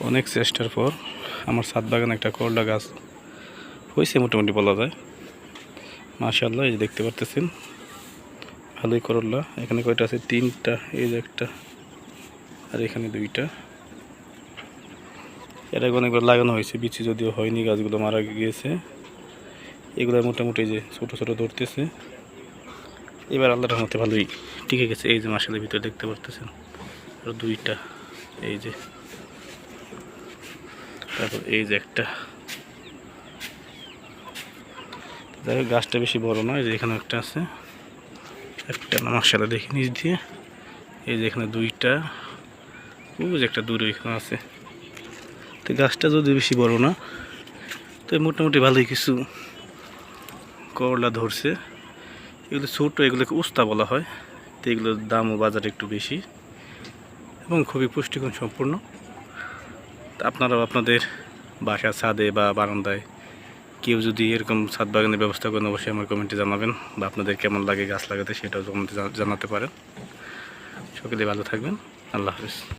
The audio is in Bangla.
অনেক চেষ্টার পর আমার ছাদ বাগানে একটা করলা গাছ হয়েছে মোটামুটি বলা যায়। মাশাল্লাহ এই যে দেখতে পারতেছেন। ভালোই করলা। এখানে কয়টা আছে? তিনটা, এই যে একটা, আর এখানে দুইটা। এর আগে অনেকবার লাগানো হয়েছে, বিচি যদিও হয়নি, গাছগুলো মারা গিয়েছে। এগুলো মোটামুটি যে ছোটো ছোটো ধরতেছে। এবার আল্লাহর রহমতে ভালোই টিকে গেছে। এই যে মাসালের ভিতরে দেখতে পারতেছেন। আর দুইটা, এই যে। তারপর এই যে একটা। হোক, গাছটা বেশি বড় নয় যে এখানে একটা আছে। একটা না মাসালা দেখে নিচ দিয়ে। এই যে এখানে দুইটা। যে একটা দূরে এখানে আছে। তো গাছটা যদি বেশি বড় না তো মোটামুটি ভালোই কিছু করলা ধরছে। এগুলো ছোটো এগুলোকে উস্তা বলা হয়। তো এগুলোর দামও বাজারে একটু বেশি এবং খুবই পুষ্টিগুণ সম্পূর্ণ আপনারাও আপনাদের বাসা ছাদে বা বারান্দায় কেউ যদি এরকম ছাদ বাগানের ব্যবস্থা করেন, অবশ্যই আমার কমেন্টে জানাবেন বা আপনাদের কেমন লাগে গাছ লাগাতে সেটাও কমেন্টে জানাতে পারেন। সকলে ভালো থাকবেন। আল্লাহ হাফিজ।